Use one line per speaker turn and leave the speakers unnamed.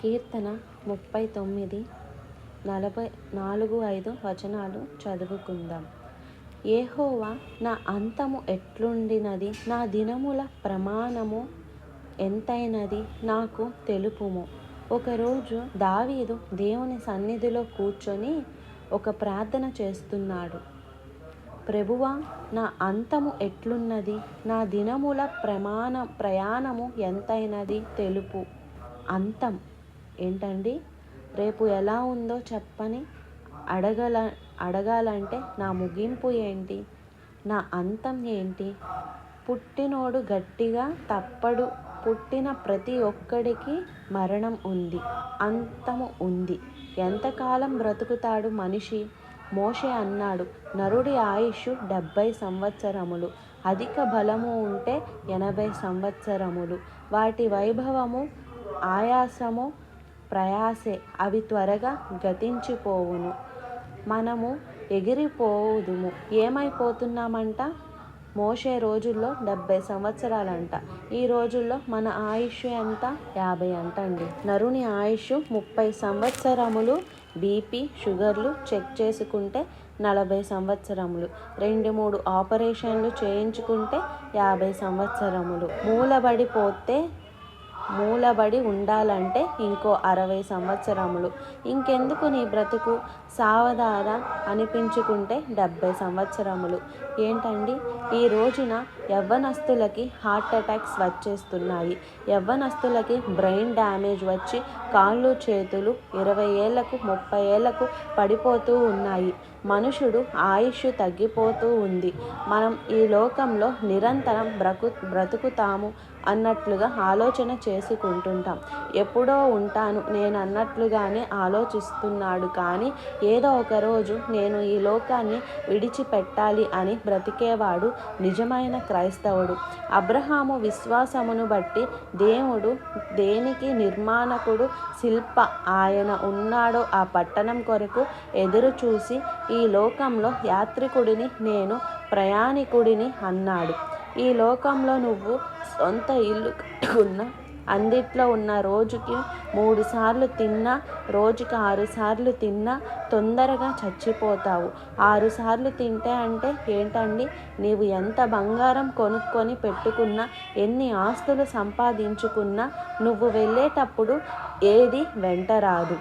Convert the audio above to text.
కీర్తన ముప్పై తొమ్మిది నలభై నాలుగు ఐదు వచనాలు చదువుకుందాం. ఏహోవా నా అంతము ఎట్లుండినది? నా దినముల ప్రమాణము ఎంతైనది? నాకు తెలుపుము. ఒకరోజు దావీదు దేవుని సన్నిధిలో కూర్చొని ఒక ప్రార్థన చేస్తున్నాడు. ప్రభువా నా అంతము ఎట్లున్నది? నా దినముల ప్రమాణ ప్రయాణము ఎంతైనది? తెలుపు. అంతం. ఏంటండి? రేపు ఎలా ఉందో చెప్పని అడగల అడగాలంటే నా ముగింపు ఏంటి? నా అంతం ఏంటి? పుట్టినోడు గట్టిగా తప్పడు. పుట్టిన ప్రతి ఒక్కడికి మరణం ఉంది. అంతము ఉంది. ఎంతకాలం బ్రతుకుతాడు మనిషి? మోషే అన్నాడు. నరుడి ఆయుష్ డెబ్భై సంవత్సరములు. అధిక బలము ఉంటే ఎనభై సంవత్సరములు. వాటి వైభవము ఆయాసము ప్రయాసే అవి త్వరగా గతించిపోవును. మనము ఎగిరిపోదుము ఏమైపోతున్నామంట? మోసే రోజుల్లో డెబ్భై సంవత్సరాలంట. ఈ రోజుల్లో మన ఆయుష్ ఎంత? యాభై అంట అండి నరుని ఆయుష్ ముప్పై సంవత్సరములు. బీపీ షుగర్లు చెక్ చేసుకుంటే నలభై సంవత్సరములు. రెండు మూడు ఆపరేషన్లు చేయించుకుంటే యాభై సంవత్సరములు. మూలబడిపోతే మూలబడి ఉండాలంటే ఇంకో అరవై సంవత్సరములు. ఇంకెందుకు నీ బ్రతుకు? సావధార అనిపించుకుంటే డెబ్భై సంవత్సరములు. ఏంటండి? ఈ రోజున యవ్వనస్తులకి హార్ట్ అటాక్స్ వచ్చేస్తున్నాయి. యవ్వనస్తులకి బ్రెయిన్ డ్యామేజ్ వచ్చి కాళ్ళు చేతులు ఇరవై ఏళ్ళకు ముప్పై ఏళ్ళకు పడిపోతూ ఉన్నాయి. మనుషుడు ఆయుష్ తగ్గిపోతూ ఉంది. మనం ఈ లోకంలో నిరంతరం బ్రకు బ్రతుకుతాము అన్నట్లుగా ఆలోచన చేసుకుంటుంటాం. ఎప్పుడో ఉంటాను నేను అన్నట్లుగానే ఆలోచిస్తున్నాడు కానీ ఏదో ఒక రోజు నేను ఈ లోకాన్ని విడిచిపెట్టాలి అని బ్రతికేవాడు నిజమైన క్రైస్తవుడు. అబ్రహాము విశ్వాసమును బట్టి దేవుడు దేనికి నిర్మాణకుడు శిల్ప ఆయన ఉన్నాడో ఆ పట్టణం కొరకు ఎదురు చూసి ఈ లోకంలో యాత్రికుడిని నేను ప్రయాణికుడిని అన్నాడు. ఈ లోకంలో నువ్వు సొంత ఇల్లు ఉన్న అందిట్లో ఉన్న రోజుకి మూడు సార్లు తిన్నా రోజుకి ఆరు సార్లు తిన్నా తొందరగా చచ్చిపోతావు. ఆరు సార్లు తింటే అంటే ఏంటండి? నీవు ఎంత బంగారం కొనుక్కొని పెట్టుకున్నా ఎన్ని ఆస్తులు సంపాదించుకున్నా నువ్వు వెళ్ళేటప్పుడు ఏది వెంట రాదు